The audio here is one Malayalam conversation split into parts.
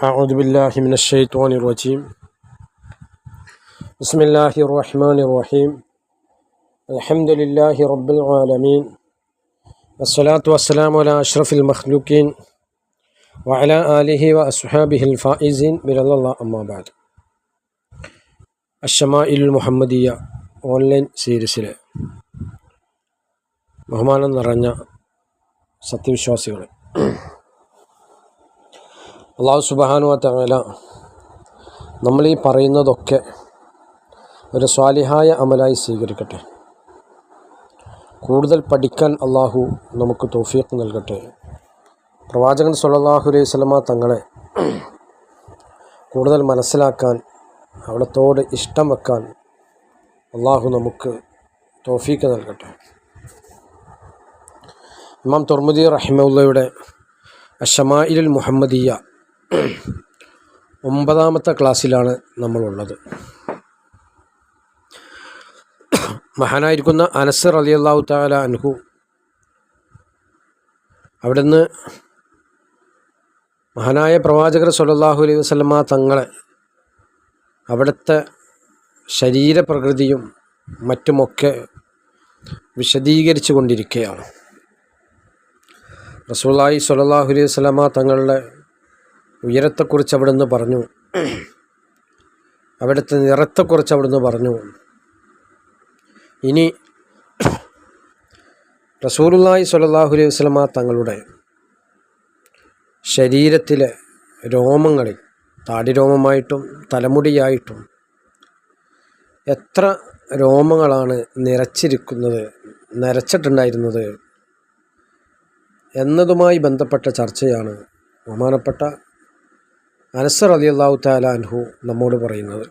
أعوذ بالله من الشيطان الرجيم بسم الله الرحمن الرحيم الحمد لله رب العالمين والصلاة والسلام على أشرف المخلوقين وعلى آله وأصحابه الفائزين برضا الله أما بعد الشمائل المحمدية ഓൺലൈൻ സീരീസിലെ ബഹുമാനം നിറഞ്ഞ സത്യവിശ്വാസികളെ അള്ളാഹു സുബാനുവ തങ്ങല നമ്മൾ ഈ പറയുന്നതൊക്കെ ഒരു സ്വാലിഹായ അമലായി സ്വീകരിക്കട്ടെ. കൂടുതൽ പഠിക്കാൻ അള്ളാഹു നമുക്ക് തോഫീക്ക് നൽകട്ടെ. പ്രവാചകൻ സല്ലാഹു അലൈഹി സ്വലമ തങ്ങളെ കൂടുതൽ മനസ്സിലാക്കാൻ അവിടത്തോട് ഇഷ്ടം വെക്കാൻ അള്ളാഹു നമുക്ക് തോഫീക്ക് നൽകട്ടെ. ഇമാം തുർമുദി റഹിമുള്ളയുടെ ഷമായിലുൽ മുഹമ്മദിയ ഒമ്പതാമത്തെ ക്ലാസ്സിലാണ് നമ്മളുള്ളത്. മഹാനായിരിക്കുന്ന അനസർ അലി അള്ളാഹു താല അൻഹു അവിടുന്ന് മഹാനായ പ്രവാചകർ സല്ലാഹു അലൈഹി വസ്ലമ തങ്ങളെ അവിടുത്തെ ശരീരപ്രകൃതിയും മറ്റുമൊക്കെ വിശദീകരിച്ചു കൊണ്ടിരിക്കുകയാണ് റസൂള്ളി സല്ലാഹു അലൈഹി വസ്ലമ തങ്ങളുടെ ഉയരത്തെക്കുറിച്ച് അവിടുന്ന് പറഞ്ഞു. അവിടുത്തെ നിറത്തെക്കുറിച്ച് അവിടുന്ന് പറഞ്ഞു. ഇനി റസൂലുല്ലായി സ്വല്ലല്ലാഹു അലൈഹി വസ്ലമ തങ്ങളുടെ ശരീരത്തിലെ രോമങ്ങളിൽ താടിരോമമായിട്ടും തലമുടിയായിട്ടും എത്ര രോമങ്ങളാണ് നിറച്ചിരിക്കുന്നത് നിറച്ചിട്ടുണ്ടായിരുന്നത് എന്നതുമായി ബന്ധപ്പെട്ട ചർച്ചയാണ് ബഹുമാനപ്പെട്ട അനസർ അലി അള്ളാഹു താല അൻഹു നമ്മോട് പറയുന്നത്.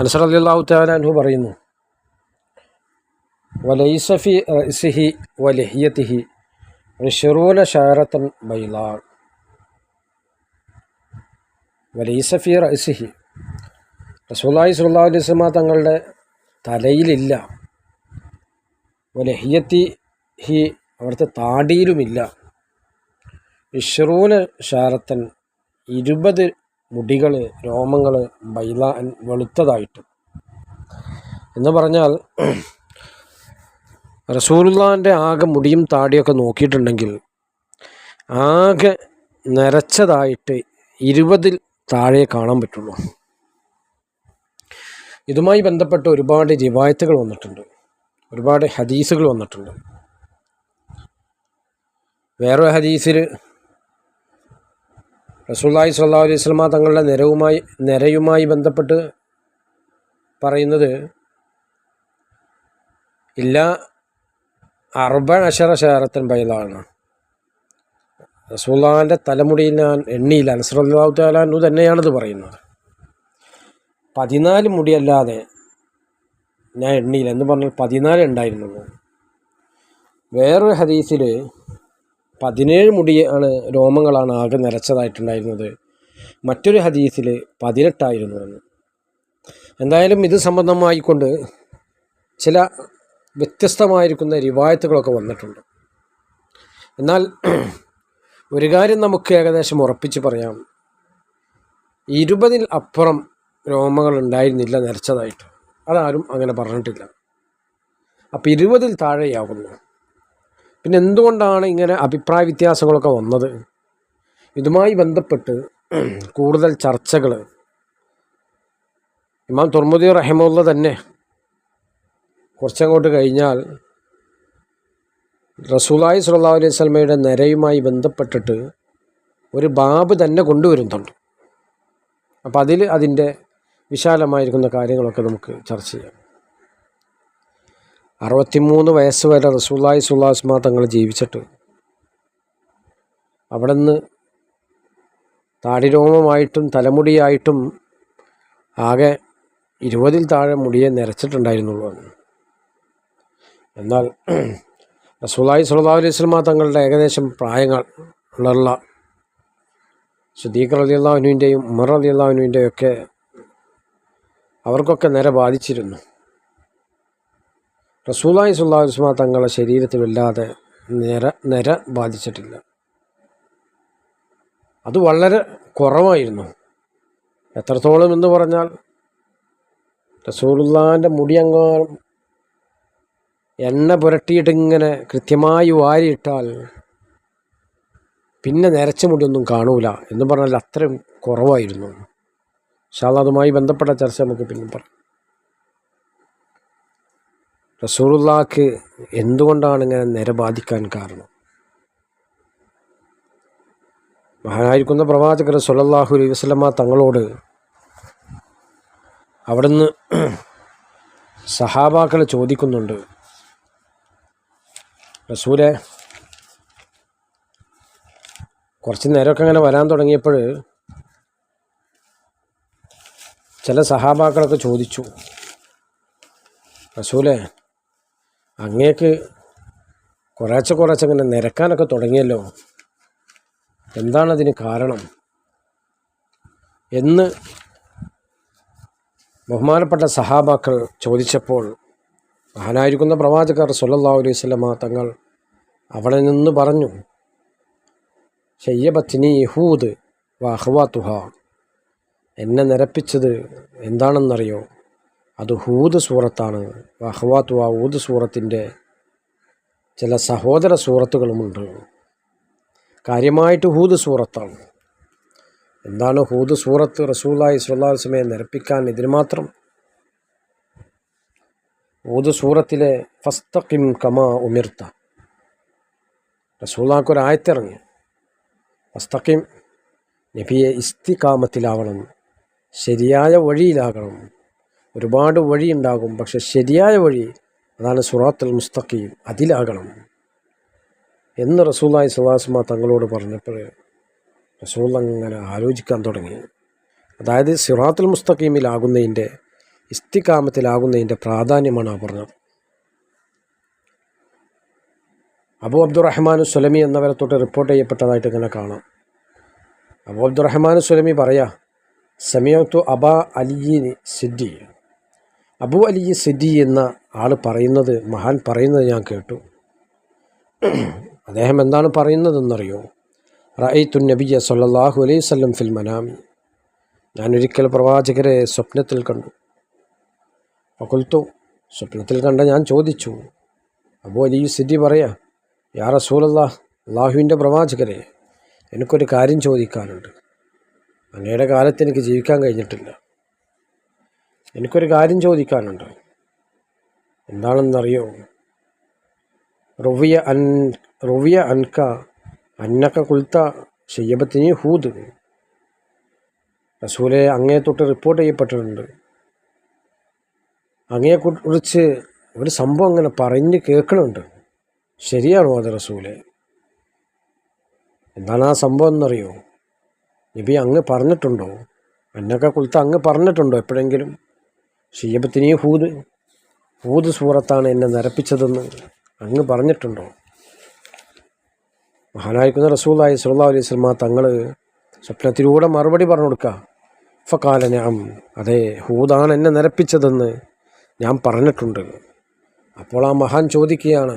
അനസർ അലി അള്ളാഹു താല അൻഹു പറയുന്നു വലൈസഫി റസിഹി വലഹിയത്തിഹി ഋഷറൂല ഷാരത്തൻ ബൈലാ വലൈസഫി റസിഹി റസൂലായി സുല്ലാ അലൈസ്മ തങ്ങളുടെ തലയിലില്ല. വലഹിയത്തി ഹി അവിടുത്തെ താടിയിലുമില്ല. ഇഷ്റൂന ഷാരത്തൻ ഇരുപത് മുടികൾ രോമങ്ങൾ ബൈലാൻ വെളുത്തതായിട്ട്. എന്ന് പറഞ്ഞാൽ റസൂലുള്ളാന്റെ ആകെ മുടിയും താടിയൊക്കെ നോക്കിയിട്ടുണ്ടെങ്കിൽ ആകെ നിറച്ചതായിട്ട് ഇരുപതിൽ താഴെ കാണാൻ പറ്റുള്ളൂ. ഇതുമായി ബന്ധപ്പെട്ട് ഒരുപാട് രിവായത്തുകൾ വന്നിട്ടുണ്ട്. ഒരുപാട് ഹദീസുകൾ വന്നിട്ടുണ്ട്. വേറൊരു ഹദീസിൽ റസൂല്ലായി സല്ലാ അലൈഹി സ്വലമ തങ്ങളുടെ നിരവുമായി നിരയുമായി ബന്ധപ്പെട്ട് പറയുന്നത് ഇല്ല അർബൻ അഷറ ഷാറത്തൻ ബൈലാണ്. റസൂല്ലാന്റെ തലമുടിയിൽ ഞാൻ എണ്ണിയില്ല. അനസറല്ലാഹു താലാനു തന്നെയാണിത് പറയുന്നത്. പതിനാല് മുടിയല്ലാതെ ഞാൻ എണ്ണിയില്ല. എന്ന് പറഞ്ഞാൽ പതിനാല് ഉണ്ടായിരുന്നുള്ളൂ. വേറൊരു ഹദീസിൽ പതിനേഴ് മുടിയാണ് രോമങ്ങളാണ് ആകെ നിറച്ചതായിട്ടുണ്ടായിരുന്നത്. മറ്റൊരു ഹദീസിൽ പതിനെട്ടായിരുന്നു എന്ന്. എന്തായാലും ഇത് സംബന്ധമായിക്കൊണ്ട് ചില വ്യത്യസ്തമായിരിക്കുന്ന റിവായത്തുകളൊക്കെ വന്നിട്ടുണ്ട്. എന്നാൽ ഒരു കാര്യം നമുക്ക് ഏകദേശം ഉറപ്പിച്ച് പറയാം. ഇരുപതിൽ അപ്പുറം രോമങ്ങൾ ഉണ്ടായിരുന്നില്ല നിറച്ചതായിട്ട്. അതാരും അങ്ങനെ പറഞ്ഞിട്ടില്ല. അപ്പം ഇരുപതിൽ താഴെയാകുന്നു പിന്നെ എന്തുകൊണ്ടാണ് ഇങ്ങനെ അഭിപ്രായ വ്യത്യാസങ്ങളൊക്കെ വന്നത്? ഇതുമായി ബന്ധപ്പെട്ട് കൂടുതൽ ചർച്ചകൾ. ഇമാം തുർമുദി റഹിമുള്ള തന്നെ കുറച്ചങ്ങോട്ട് കഴിഞ്ഞാൽ റസൂലായി സുല്ലാ അലൈഹി സ്വലമയുടെ നിരയുമായി ബന്ധപ്പെട്ടിട്ട് ഒരു ബാബ് തന്നെ കൊണ്ടുവരുന്നുണ്ട്. അപ്പോൾ അതിൽ അതിന്റെ വിശാലമായിരിക്കുന്ന കാര്യങ്ങളൊക്കെ നമുക്ക് ചർച്ച ചെയ്യാം. അറുപത്തിമൂന്ന് വയസ്സ് വരെ റസൂല്ലായി സുല്ലാസ്മ തങ്ങൾ ജീവിച്ചിട്ട് അവിടെ നിന്ന് താടിരോമമായിട്ടും തലമുടിയായിട്ടും ആകെ ഇരുപതിൽ താഴെ മുടിയെ നിരച്ചിട്ടുണ്ടായിരുന്നുള്ളൂ എന്നാൽ റസൂലായി സുല്ലാ അലൈഹി സ്വലമ തങ്ങളുടെ ഏകദേശം പ്രായങ്ങൾ ഉള്ള സുദീഖ് അലി അള്ളാഹുവിന്റെയും ഉമർ അലി അള്ളാഹുവിന്റെയും ഒക്കെ അവർക്കൊക്കെ നിര ബാധിച്ചിരുന്നു. റസൂലായി സുല്ലാസ്മ തങ്ങളുടെ ശരീരത്തിൽ വല്ലാതെ നിര നിര ബാധിച്ചിട്ടില്ല. അത് വളരെ കുറവായിരുന്നു. എത്രത്തോളം എന്ന് പറഞ്ഞാൽ റസൂലുള്ളാന്റെ മുടി അങ്ങാനും എണ്ണ പുരട്ടിയിട്ടിങ്ങനെ കൃത്യമായി വാരിയിട്ടാൽ പിന്നെ നരച്ച മുടിയൊന്നും കാണൂല എന്ന് പറഞ്ഞാൽ അത്രയും കുറവായിരുന്നു. പക്ഷേ അതുമായി ബന്ധപ്പെട്ട ചർച്ച നമുക്ക് പിന്നെ പറയാം. റസൂലുള്ളാക്ക് എന്തുകൊണ്ടാണ് ഇങ്ങനെ നിര ബാധിക്കാൻ കാരണം? മഹാനായിരിക്കുന്ന പ്രവാചകർ സുലല്ലാഹു അലൈഹി വസ്ലമ തങ്ങളോട് അവിടുന്ന് സഹാബാക്കൾ ചോദിക്കുന്നുണ്ട് റസൂലെ കുറച്ച് നേരമൊക്കെ അങ്ങനെ വരാൻ തുടങ്ങിയപ്പോൾ ചില സഹാബാക്കളൊക്കെ ചോദിച്ചു റസൂലെ അങ്ങേക്ക് കുറേശ്ശെ കുറേശ്ശെ അങ്ങനെ നിരക്കാനൊക്കെ തുടങ്ങിയല്ലോ. എന്താണതിന് കാരണം? എന്ന് ബഹുമാനപ്പെട്ട സഹാബാക്കൾ ചോദിച്ചപ്പോൾ മഹാനായിരിക്കുന്ന പ്രവാചകർ സുല്ലാ അലൈഹി സ്വലമ തങ്ങൾ അവിടെ നിന്ന് പറഞ്ഞു ഷയ്യബത്തിനി യഹൂദ് വഹ്വാത്തുഹ എന്നെ നിരപ്പിച്ചത് എന്താണെന്നറിയോ? അത് ഹൂദ് സൂറത്താണ്. വഹ്വാത്തുഹ ഊദ് സൂറത്തിന്റെ ചില സഹോദര സൂറത്തുകളുമുണ്ട് കാര്യമായിട്ട് ഹൂദ് സൂറത്താണ്. എന്താണ് ഹൂദ് സൂറത്ത് റസൂലായി സ്വല്ലാസ്മയെ നിരപ്പിക്കാൻ ഇതിന് മാത്രം ഊദ് സൂറത്തിലെ ഫസ്തഖിം കമാ ഉമിർത്ത. റസൂലാക്കൊരായത്തിറങ്ങി ഫസ്തഖിം നബിയെ ഇസ്തികാമത്തിലാവണം ശരിയായ വഴിയിലാകണം. ഒരുപാട് വഴിയുണ്ടാകും. പക്ഷെ ശരിയായ വഴി അതാണ് സുറാത്തുൽ മുസ്തഖീം. അതിലാകണം. എന്ന് റസൂലായി സുഹാസ്മ തങ്ങളോട് പറഞ്ഞപ്പോൾ റസൂൽ അങ്ങനെ ആലോചിക്കാൻ തുടങ്ങി. അതായത് സിറാത്തുൽ മുസ്തഖീമിലാകുന്നതിന്റെ ഇസ്തിക്കാമത്തിലാകുന്നതിന്റെ പ്രാധാന്യമാണ് ആ പറഞ്ഞത്. അബു അബ്ദുറഹ്മാൻ സുലമി എന്നവരെ തൊട്ട് റിപ്പോർട്ട് ചെയ്യപ്പെട്ടതായിട്ട് ഇങ്ങനെ കാണാം. അബു അബ്ദുറഹ്മാൻ സുലമി പറയാ സമയത്തു അബ അലിയിന് സിദ്ദി അബു അലി സിദ്ദി എന്ന ആൾ പറയുന്നത് മഹാൻ പറയുന്നത് ഞാൻ കേട്ടു. അദ്ദേഹം എന്താണ് പറയുന്നതെന്നറിയോ? റഅയ്ത്തു നബിയ സല്ലല്ലാഹു അലൈഹി വസല്ലം ഫിൽ മനാമി. ഞാനൊരിക്കൽ പ്രവാചകരെ സ്വപ്നത്തിൽ കണ്ടു. അക്കുൽത്തു സ്വപ്നത്തിൽ കണ്ട ഞാൻ ചോദിച്ചു അബു അലി സിദ്ദി പറയാ യാ റസൂലല്ലാ അള്ളാഹുവിന്റെ പ്രവാചകരെ എനിക്കൊരു കാര്യം ചോദിക്കാനുണ്ട്. അങ്ങയുടെ കാലത്ത് എനിക്ക് ജീവിക്കാൻ കഴിഞ്ഞിട്ടില്ല. എനിക്കൊരു കാര്യം ചോദിക്കാനുണ്ട്. എന്താണെന്നറിയോ? റുവിയ അൻ റുവിയ അൻക അന്നക്ക കുൽത്ത ഷെയ്യബത്തിനി ഹൂദ്. റസൂലെ അങ്ങേ തൊട്ട് റിപ്പോർട്ട് ചെയ്യപ്പെട്ടിട്ടുണ്ട്. അങ്ങയെ കുറിച്ച് ഒരു സംഭവം അങ്ങനെ പറഞ്ഞ് കേൾക്കണുണ്ട്. ശരിയാണോ അത് റസൂലെ? എന്താണ് ആ സംഭവം എന്നറിയോ? നബി അങ്ങ് പറഞ്ഞിട്ടുണ്ടോ? അന്നക്ക കുൽത്ത അങ്ങ് പറഞ്ഞിട്ടുണ്ടോ എപ്പോഴെങ്കിലും? ഷീയബത്തിനി ഹൂദ് ഹൂദ് സൂറത്താണ് എന്നെ നരപ്പിച്ചതെന്ന് അങ്ങ് പറഞ്ഞിട്ടുണ്ടോ? മഹാനായിരിക്കുന്ന റസൂലായി സുല്ലാ അലൈഹി സ്വലമ തങ്ങൾ സ്വപ്നത്തിലൂടെ മറുപടി പറഞ്ഞു കൊടുക്കുക ഫക്കാല ഞാൻ അതെ ഹൂദാണ് എന്നെ നരപ്പിച്ചതെന്ന് ഞാൻ പറഞ്ഞിട്ടുണ്ട്. അപ്പോൾ ആ മഹാൻ ചോദിക്കുകയാണ്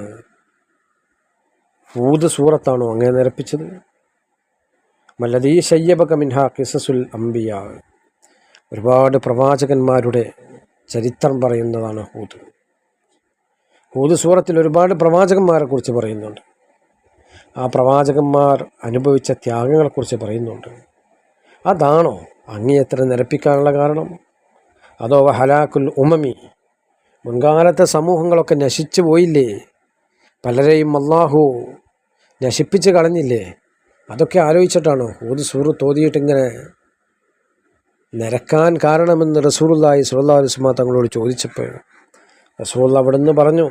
ഹൂദ് സൂറത്താണോ അങ്ങനെ നിരപ്പിച്ചത്? മല്ലതീ ശയ്യബക മിൻഹ കിസസുൽ അംബിയ. ഒരുപാട് പ്രവാചകന്മാരുടെ ചരിത്രം പറയുന്നതാണ് ഹൂദ്. ഹൂദ് സൂറത്തിൽ ഒരുപാട് പ്രവാചകന്മാരെ കുറിച്ച് പറയുന്നുണ്ട്. ആ പ്രവാചകന്മാർ അനുഭവിച്ച ത്യാഗങ്ങളെക്കുറിച്ച് പറയുന്നുണ്ട്. അതാണോ അങ്ങേയത്ര നിരപ്പിക്കാനുള്ള കാരണം? അതോ ഹലാക്കുൽ ഉമമി മുൻകാലത്തെ സമൂഹങ്ങളൊക്കെ നശിച്ചു പോയില്ലേ? പലരെയും അള്ളാഹു നശിപ്പിച്ച് കളഞ്ഞില്ലേ? അതൊക്കെ ആലോചിച്ചിട്ടാണോ ഒരു സൂറ് തോതിയിട്ടിങ്ങനെ നിരക്കാൻ കാരണമെന്ന് റസൂറുല്ലായി സുല്ലാ അലുസ്മ തങ്ങളോട് ചോദിച്ചപ്പോൾ റസൂൽ അവിടെ നിന്ന് പറഞ്ഞു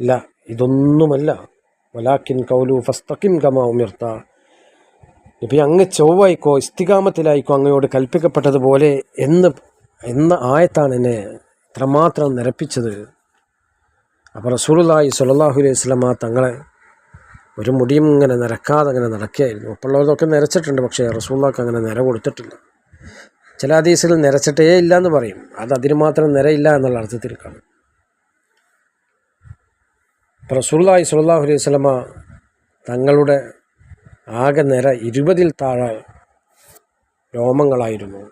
ഇല്ല ഇതൊന്നുമല്ല. വലാക്കിൻ കൗലു ഫസ്തക്കിൻ കമാ ഉമിർത്ത. ഇപ്പം അങ്ങ് ചൊവ്വായിക്കോ ഇസ്തികാമത്തിലായിക്കോ അങ്ങയോട് കൽപ്പിക്കപ്പെട്ടതുപോലെ എന്ന് എന്ന ആയത്താണ് എന്നെ ഇത്രമാത്രം നിരപ്പിച്ചത്. അപ്പോൾ റസൂലുള്ളാഹി സ്വല്ലല്ലാഹു അലൈഹി വസല്ലമ തങ്ങളെ ഒരു മുടിയും ഇങ്ങനെ നിരക്കാതെ അങ്ങനെ നടക്കുകയായിരുന്നു. ഒപ്പമുള്ളതൊക്കെ നിരച്ചിട്ടുണ്ട് പക്ഷേ റസൂള്ളക്ക് അങ്ങനെ നിര കൊടുത്തിട്ടില്ല. ചില ഹദീസിൽ നിരച്ചിട്ടേ ഇല്ല എന്ന് പറയും. അത് അതിന് മാത്രം നിരയില്ല എന്നുള്ള അർത്ഥത്തിൽ കാണും. അപ്പോൾ റസൂള്ളി സുല്ലാഹു അലൈഹി സ്വലമ തങ്ങളുടെ ആകെ നിര ഇരുപതിൽ താഴെ രോമങ്ങളായിരുന്നു.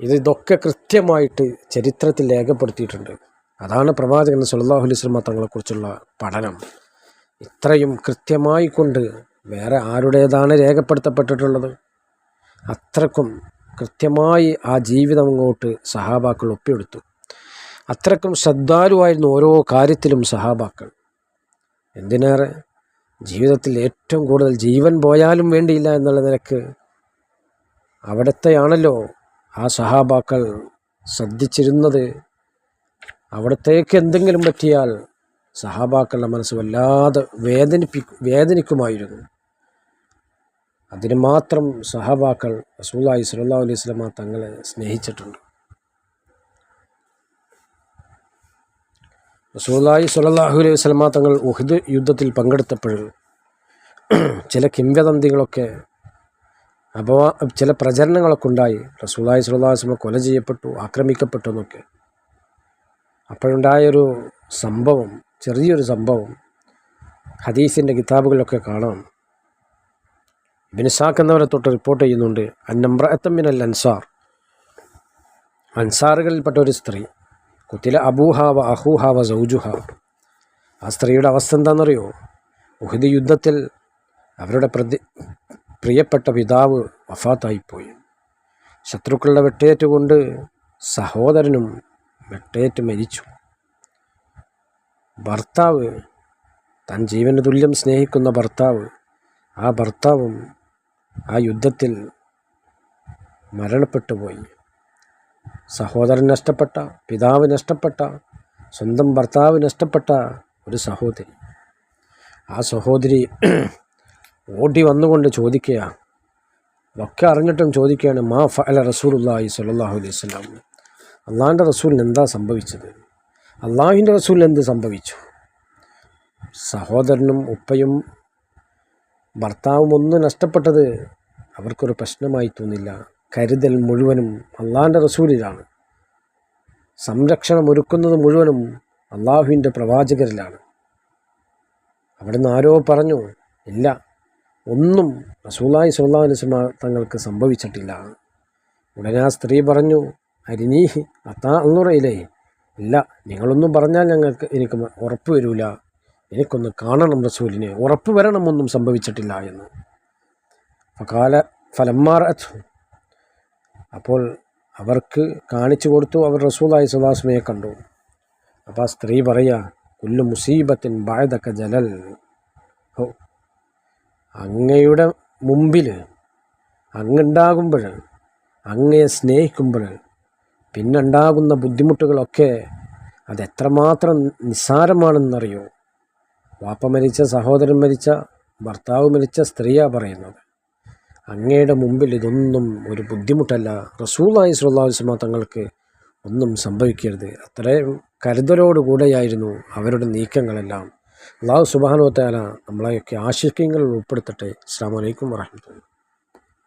ഇത് ഇതൊക്കെ കൃത്യമായിട്ട് ചരിത്രത്തിൽ രേഖപ്പെടുത്തിയിട്ടുണ്ട്. അതാണ് പ്രവാചകൻ സുല്ലാഹു അലൈഹി സ്വലമ തങ്ങളെക്കുറിച്ചുള്ള പഠനം. ഇത്രയും കൃത്യമായി കൊണ്ട് വേറെ ആരുടേതാണ് രേഖപ്പെടുത്തപ്പെട്ടിട്ടുള്ളത്? അത്രക്കും കൃത്യമായി ആ ജീവിതം അങ്ങോട്ട് സഹാബാക്കൾ ഒപ്പിയെടുത്തു. അത്രക്കും ശ്രദ്ധാലുവായിരുന്നു ഓരോ കാര്യത്തിലും സഹാബാക്കൾ. എന്തിനേറെ? ജീവിതത്തിൽ ഏറ്റവും കൂടുതൽ ജീവൻ പോയാലും വേണ്ടിയില്ല എന്നുള്ള നിലയ്ക്ക് അവിടത്തെയാണല്ലോ ആ സഹാബാക്കൾ ശ്രദ്ധിച്ചിരുന്നത്. അവിടത്തേക്ക് എന്തെങ്കിലും പറ്റിയാൽ സഹാബാക്കളുടെ മനസ്സ് വല്ലാതെ വേദനിപ്പി വേദനിക്കുമായിരുന്നു. അതിന് മാത്രം സഹാബാക്കൾ റസൂലായി സല്ലാ അലൈഹി സ്വലമ തങ്ങളെ സ്നേഹിച്ചിട്ടുണ്ട്. റസൂലായി സല്ലാഹു അലൈഹി സ്വലമ തങ്ങൾ ഉഹിദ് യുദ്ധത്തിൽ പങ്കെടുത്തപ്പോൾ ചില കിംവദന്തികളൊക്കെ അപവാ ചില പ്രചരണങ്ങളൊക്കെ ഉണ്ടായി. റസൂലായി റസൂല്ലായി വസ്ലമ കൊല ചെയ്യപ്പെട്ടു ആക്രമിക്കപ്പെട്ടു എന്നൊക്കെ. അപ്പോഴുണ്ടായൊരു സംഭവം ചെറിയൊരു സംഭവം ഹദീസിന്റെ കിതാബുകളിലൊക്കെ കാണാം. ബിനിസാഖ് എന്നവരെ തൊട്ട് റിപ്പോർട്ട് ചെയ്യുന്നുണ്ട് അന്നംബ്രത്തമ്മിനൽ അൻസാർ. അൻസാറുകളിൽപ്പെട്ട ഒരു സ്ത്രീ കുത്തിലെ അബൂഹാവ അഹൂഹാവ സൗജുഹ. ആ സ്ത്രീയുടെ അവസ്ഥ എന്താണെന്നറിയോ? ഉഹിദ് യുദ്ധത്തിൽ അവരുടെ പ്രതി പ്രിയപ്പെട്ട പിതാവ് വഫാത്തായിപ്പോയി. ശത്രുക്കളുടെ വെട്ടേറ്റുകൊണ്ട് സഹോദരനും വെട്ടേറ്റ് മരിച്ചു. ഭർത്താവ് താൻ ജീവന് തുല്യം സ്നേഹിക്കുന്ന ഭർത്താവ് ആ ഭർത്താവും ആ യുദ്ധത്തിൽ മരണപ്പെട്ടു പോയി സഹോദരൻ നഷ്ടപ്പെട്ട പിതാവ് നഷ്ടപ്പെട്ട സ്വന്തം ഭർത്താവ് നഷ്ടപ്പെട്ട ഒരു സഹോദരി. ആ സഹോദരി ഓടി വന്നുകൊണ്ട് ചോദിക്കുക ഒക്കെ അറിഞ്ഞിട്ടും ചോദിക്കുകയാണ് മാ ഫഅല റസൂലുല്ലാഹി സ്വല്ലല്ലാഹു അലൈഹി വസല്ലം? അള്ളാഹിന്റെ റസൂലിന് എന്താ സംഭവിച്ചത്? അള്ളാഹുവിന്റെ റസൂലിന് എന്ത് സംഭവിച്ചു? സഹോദരനും ഉപ്പയും ഭർത്താവും ഒന്നും നഷ്ടപ്പെട്ടത് അവർക്കൊരു പ്രശ്നമായി തോന്നില്ല. കരുതൽ മുഴുവനും അള്ളാഹിന്റെ റസൂലിലാണ്. സംരക്ഷണം ഒരുക്കുന്നത് മുഴുവനും അള്ളാഹുവിന്റെ പ്രവാചകരിലാണ്. അവിടുന്ന് ആരോ പറഞ്ഞു ഇല്ല ഒന്നും റസൂലായി സുല്ലാ തങ്ങൾക്ക് സംഭവിച്ചിട്ടില്ല. ഉടനെ ആ സ്ത്രീ പറഞ്ഞു അരിനീഹി അത്താ എന്ന് പറയില്ലേ ഇല്ല നിങ്ങളൊന്നും പറഞ്ഞാൽ ഞങ്ങൾക്ക് എനിക്ക് ഉറപ്പ് വരില്ല എനിക്കൊന്ന് കാണണം റസൂലിനെ. ഉറപ്പ് വരണമൊന്നും സംഭവിച്ചിട്ടില്ല എന്ന്. ഫകാല ഫലമ്മാർ അപ്പോൾ അവർക്ക് കാണിച്ചു കൊടുത്തു അവർ റസൂലായി സുലാസ്മയെ കണ്ടു. അപ്പോൾ ആ സ്ത്രീ പറയുക കുല്ലു മുസീബത്തിൻ ബായതക്ക ജലൽ. ഹോ. അങ്ങയുടെ മുമ്പിൽ അങ്ങുണ്ടാകുമ്പോൾ അങ്ങയെ സ്നേഹിക്കുമ്പോൾ പിന്നുണ്ടാകുന്ന ബുദ്ധിമുട്ടുകളൊക്കെ അതെത്രമാത്രം നിസ്സാരമാണെന്നറിയോ? വാപ്പ മരിച്ച സഹോദരൻ മരിച്ച ഭർത്താവ് മരിച്ച സ്ത്രീയാണ് പറയുന്നത്. അങ്ങയുടെ മുമ്പിൽ ഇതൊന്നും ഒരു ബുദ്ധിമുട്ടല്ല. റസൂലായി സുല്ലാസ്മ തങ്ങൾക്ക് ഒന്നും സംഭവിക്കരുത്. അത്രയും കരുതലോടുകൂടെയായിരുന്നു അവരുടെ നീക്കങ്ങളെല്ലാം. അള്ളാഹു സുബാനോത്താല നമ്മളെയൊക്കെ ആശിക്കങ്ങളിൽ ഉൾപ്പെടുത്തട്ടെ. അസ്സാം വലൈക്കും വാഹമത്തുള്ള